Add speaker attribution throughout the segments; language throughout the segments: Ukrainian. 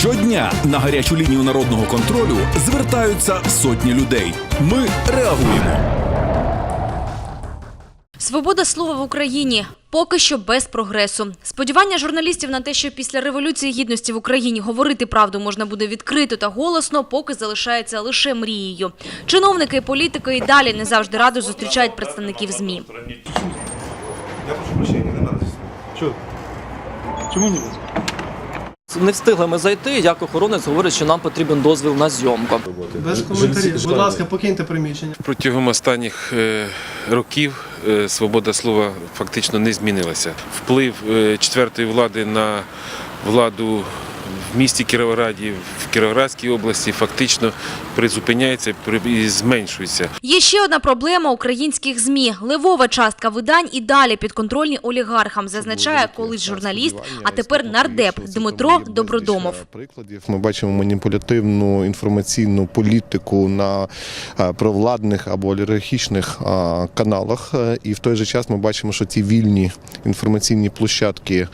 Speaker 1: Щодня на гарячу лінію народного контролю звертаються сотні людей. Ми реагуємо.
Speaker 2: Свобода слова в Україні поки що без прогресу. Сподівання журналістів на те, що після революції гідності в Україні говорити правду можна буде відкрито та голосно, поки залишається лише мрією. Чиновники і політики і далі не завжди радо зустрічають представників змі.
Speaker 3: Я прошу прощения, не надо.
Speaker 4: Чого? Чому ні?
Speaker 5: Не встигли ми зайти, як охоронець говорить, що нам потрібен дозвіл на зйомку.
Speaker 4: Без коментарів. Будь ласка, покиньте приміщення.
Speaker 6: Протягом останніх е, років е, свобода слова фактично не змінилася. Вплив е, четвертої влади на владу в місті Кіровограді, в Кіровоградській області фактично призупиняється при- і зменшується.
Speaker 2: Є ще одна проблема українських ЗМІ. Левова частка видань і далі підконтрольні олігархам, зазначає колись журналіст, а тепер нардеп Дмитро Добродомов.
Speaker 7: Прикладів ми бачимо маніпулятивну інформаційну політику на е, провладних або олігархічних е, каналах. Е, І в той же час ми бачимо, що ті вільні інформаційні площадки,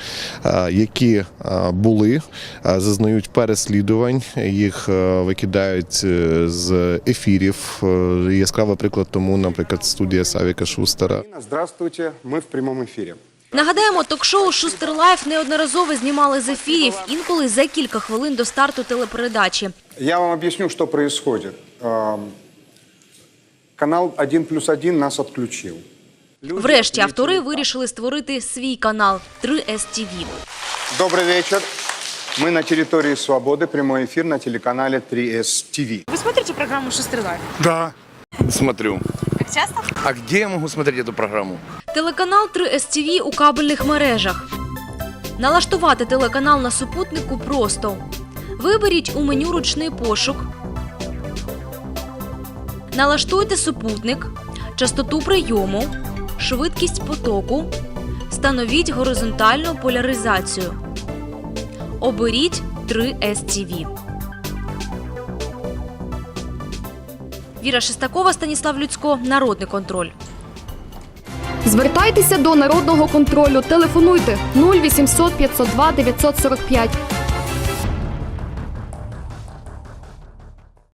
Speaker 7: е, які е, були, зазнають переслідувань, їх е, викидають е, з ефірів. Е, Яскравий приклад тому, наприклад, студія Савіка Шустера.
Speaker 8: Здравствуйте, мы в прямом эфире.
Speaker 2: Нагадаємо, ток-шоу «Шустер Лайф» неодноразово знімали з ефірів, інколи за кілька хвилин до старту телепередачі.
Speaker 8: Я вам объясню, что происходит. Эм, Канал 1 плюс 1 нас отключил. Люди
Speaker 2: Врешті автори
Speaker 8: ответили,
Speaker 2: вирішили створити свій канал 3STV.
Speaker 8: Добрый вечер. Мы на территории Свободы. Прямой эфир на телеканале 3С ТВ.
Speaker 9: Вы смотрите программу «Шустрый лайф»?
Speaker 3: Да.
Speaker 10: Смотрю.
Speaker 9: Как часто?
Speaker 10: А где я могу смотреть эту программу?
Speaker 2: Телеканал 3STV у кабельних мережах. Налаштувати телеканал на супутнику просто. Виберіть у меню ручний пошук. Налаштуйте супутник, частоту прийому, швидкість потоку. Встановіть горизонтальну поляризацію. Оберіть 3STV. Віра Шестакова, Станіслав Люцько, Народний контроль.
Speaker 11: Звертайтеся до народного контролю. Телефонуйте 0800 502 945